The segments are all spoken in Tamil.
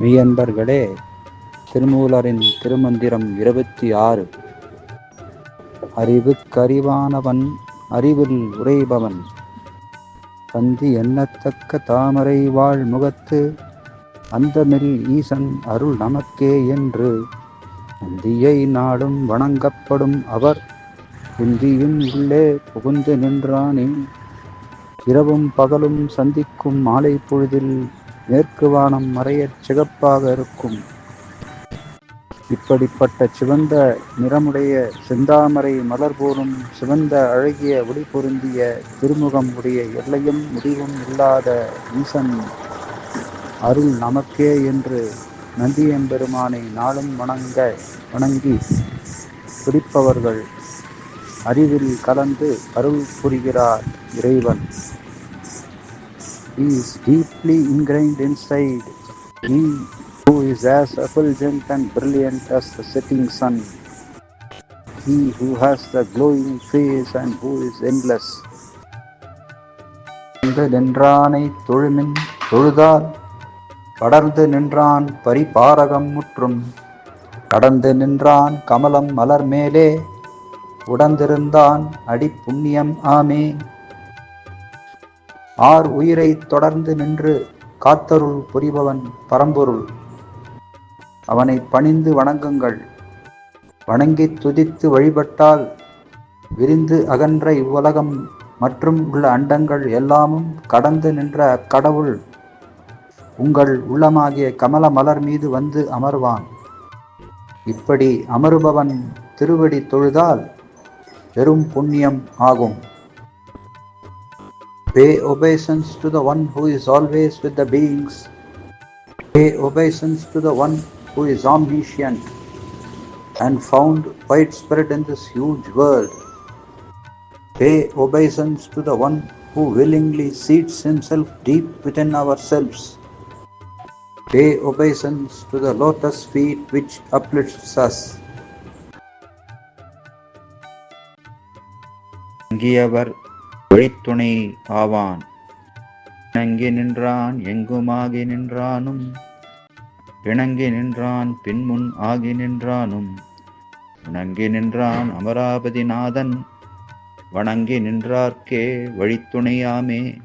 மெய்யன்பர்களே திருமூலரின் திருமந்திரம் இருபத்தி ஆறு அறிவுக்கறிவானவன் அறிவில் உரைபவன் தந்தி எண்ணத்தக்க தாமரை வாழ் முகத்து அந்தமில் ஈசன் அருள் நமக்கே என்று. நந்தியை நாடும் வணங்கப்படும் அவர் குந்தியின் உள்ளே புகுந்து நின்றானே. இரவும் பகலும் சந்திக்கும் மாலை பொழுதில் மேற்கு வானம் மறையச் சிகப்பாக இருக்கும். இப்படிப்பட்ட சிவந்த நிறமுடைய செந்தாமரை மலர் போலும் சிவந்த அழகிய ஒளி பொருந்திய திருமுகம் உடைய எல்லையும் முடிவும் இல்லாத ஈசன் அருள் நமக்கே என்று நந்தியம்பெருமானை நாளும் வணங்க வணங்கி பிடிப்பவர்கள் அறிவில் கலந்து அருள் புரிகிறார் இறைவன். Is deeply ingrained inside he who is as effulgent and brilliant as the setting sun, he who has the glowing face and who is endless. கடந்து நின்றானை தொழுமின் தொழுதால் படர்ந்து நின்றான் பரிபாரகம் முற்றும் கடந்து நின்றான் கமலம் மலர் மேலே உடந்திருந்தான் அடி புண்ணியம் ஆமே ஆர் உயிரை தொடர்ந்து நின்று காத்தருள் புரிபவன் பரம்பொருள். அவனை பணிந்து வணங்குங்கள். வணங்கி துதித்து வழிபட்டால் விரிந்து அகன்ற இவ்வுலகம் மற்றும் உள்ள அண்டங்கள் எல்லாமும் கடந்து நின்ற அக்கடவுள். உங்கள் உள்ளமாகிய கமல மலர் மீது வந்து அமர்வான். இப்படி அமருபவன் திருவடி தொழுதால் பெரும் புண்ணியம் ஆகும். Pay obeisance to the one who is always with the beings. Pay obeisance to the one who is omniscient and found widespread in this huge world. Pay obeisance to the one who willingly seats himself deep within ourselves. Pay obeisance to the lotus feet which uplifts us. Thangiyavar வழித்துணை ஆவான். இணங்கி நின்றான் எங்குமாகி நின்றானும். பிணங்கி நின்றான் பின்முன் ஆகி நின்றானும். உணங்கி நின்றான் அமராபதிநாதன். வணங்கி நின்றார்க்கே வழித்துணையாமே.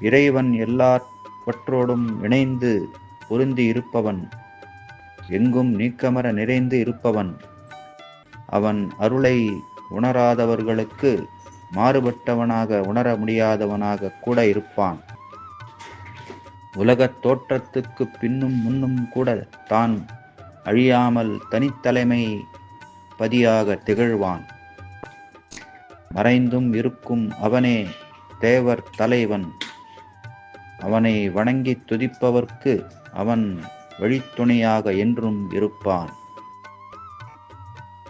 இறைவன் எல்லாவற்றோடும் இணைந்து பொருந்தி இருப்பவன். எங்கும் நீக்கமர நிறைந்து இருப்பவன். அவன் அருளை உணராதவர்களுக்கு மாறுபட்டவனாக உணர முடியாதவனாக கூட இருப்பான். உலகத் தோற்றத்துக்கு பின்னும் முன்னும் கூட தான் அழியாமல் தனித்தலைமை பதியாக திகழ்வான். மறைந்தும் இருக்கும் அவனே தேவர் தலைவன். அவனை வணங்கி துதிப்பவர்க்கு அவன் வழித்துணையாக என்றும் இருப்பான்.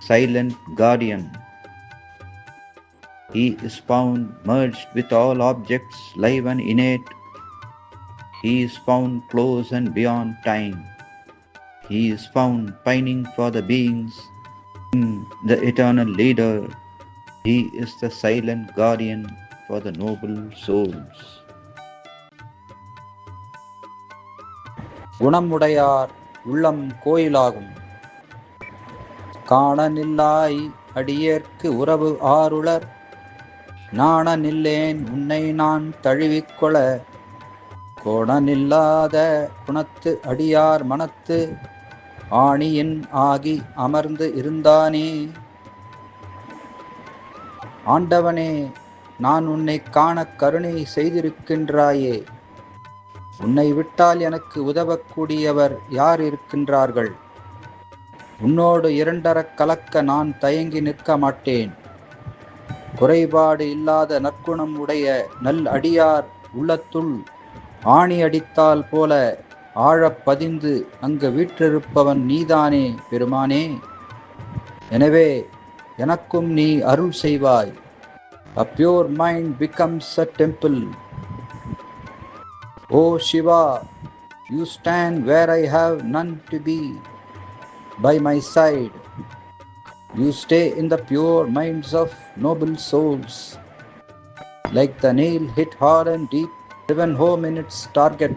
Silent guardian He is found merged with all objects live and innate. He is found close and beyond time. He is found pining for the beings, the eternal leader. He is the silent guardian for the noble souls. குணமுடையார் உள்ளம் கோயிலாகும் காணனில்லாய் அடியேற்கு உறவு ஆருளர் நாண நில்லேன் உன்னை நான் தழுவிக்கொள. கோணனில்லாத குணத்து அடியார் மனத்து ஆணியின் ஆகி அமர்ந்து இருந்தானே. ஆண்டவனே நான் உன்னை காண கருணை செய்திருக்கின்றாயே. உன்னை விட்டால் எனக்கு உதவக்கூடியவர் யார் இருக்கின்றார்கள்? உன்னோடு இரண்டரக் கலக்க நான் தயங்கி நிற்க மாட்டேன் குறைபாடு இல்லாத நற்குணம் உடைய நல் அடியார் உள்ளத்துள் ஆணி அடித்தால் போல ஆழப் பதிந்து அங்கு வீற்றிருப்பவன் நீதானே பெருமானே. எனவே எனக்கும் நீ அருள் செய்வாய். A pure mind becomes a temple O Shiva you stand where I have none to be by my side, you stay in the pure minds of noble souls. Like the nail hit hard and deep, driven home in its target,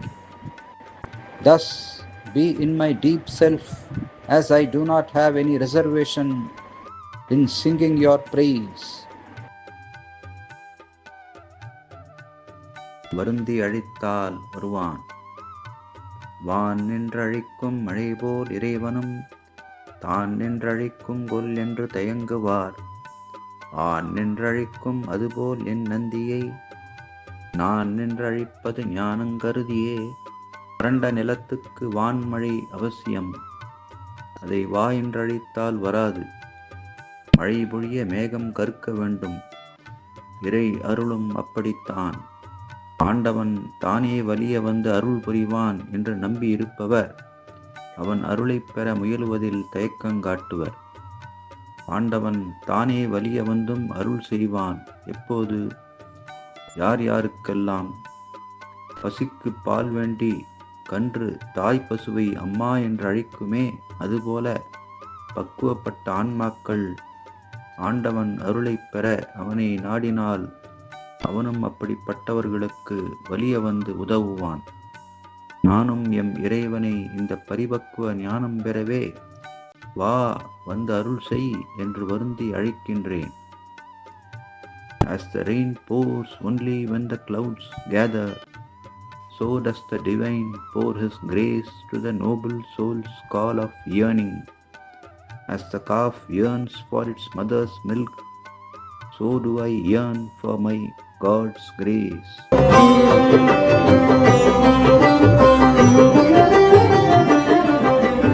Thus, be in my deep self, as I do not have any reservation in singing your praise. வருந்தி அழித்தால் வருவான் வான் நின்றழிக்கும் மழைபோல் இறைவனும் தான் நின்றழிக்கும் கொல் என்று தயங்குவார். ஆண் நின்றழிக்கும் அதுபோல் என் நந்தியை நான் நின்றழிப்பது ஞானங்கருதியே வறண்ட நிலத்துக்கு வான்மழை அவசியம் அதை வா என்றழித்தால் வராது. மழை பொழிய மேகம் கற்க வேண்டும் இறை அருளும் அப்படித்தான். ஆண்டவன் தானே வலிய வந்து அருள் புரிவான் என்று நம்பி இருப்பவர் அவன் அருளை பெற முயலுவதில் தயக்கங்காட்டுவர் ஆண்டவன் தானே வலிய வந்தும் அருள் செய்வான். எப்போது? யார் யாருக்கெல்லாம்? பசிக்கு பால் வேண்டி கன்று தாய் பசுவை அம்மா என்று அழைக்குமே அதுபோல பக்குவப்பட்ட ஆன்மாக்கள் ஆண்டவன் அருளைப் பெற அவனை நாடினால் அவனும் அப்படிப்பட்டவர்களுக்கு வலிய வந்து உதவுவான். நானும் எம் இறைவனை இந்த பரிபக்குவ ஞானம் பெறவே வா வந்து அருள் செய் என்று வருந்தி அழைக்கின்றேன் As the rain pours only when the clouds gather, so does the divine pour his grace to the noble soul's call of yearning. As the calf yearns for its mother's milk, so do I yearn for my God's grace.